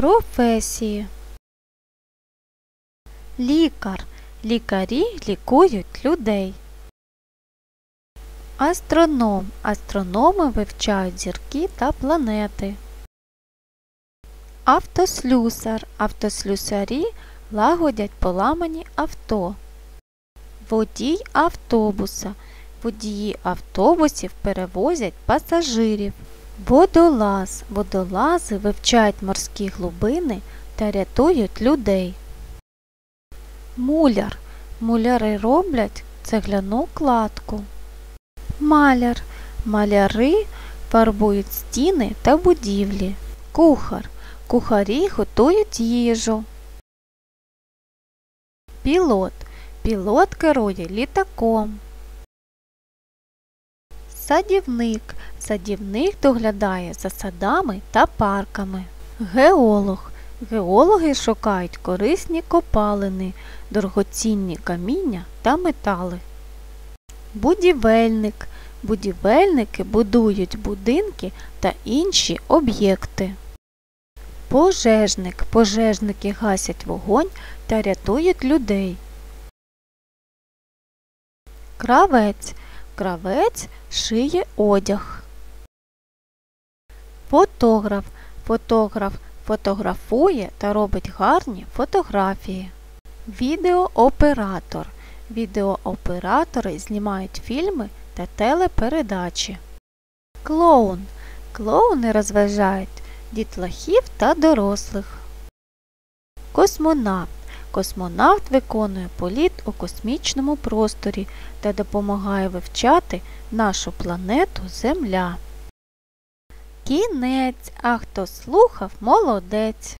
Професії. Лікар. Лікарі лікують людей. Астроном. Астрономи вивчають зірки та планети. Автослюсар. Автослюсарі лагодять поламані авто. Водій автобуса. Водії автобусів перевозять пасажирів. Водолаз. Водолази вивчають морські глибини та рятують людей. Муляр. Муляри роблять цегляну кладку. Маляр. Маляри фарбують стіни та будівлі. Кухар. Кухарі готують їжу. Пілот. Пілот керує літаком. Садівник. Садівник доглядає за садами та парками. Геолог. Геологи шукають корисні копалини, дорогоцінні каміння та метали. Будівельник. Будівельники будують будинки та інші об'єкти. Пожежник. Пожежники гасять вогонь та рятують людей. Кравець. Кравець шиє одяг. Фотограф. Фотограф фотографує та робить гарні фотографії. Відеооператор. Відеооператори знімають фільми та телепередачі. Клоун. Клоуни розважають дітлахів та дорослих. Космонавт. Космонавт виконує політ у космічному просторі та допомагає вивчати нашу планету Земля. Кінець, а хто слухав, молодець.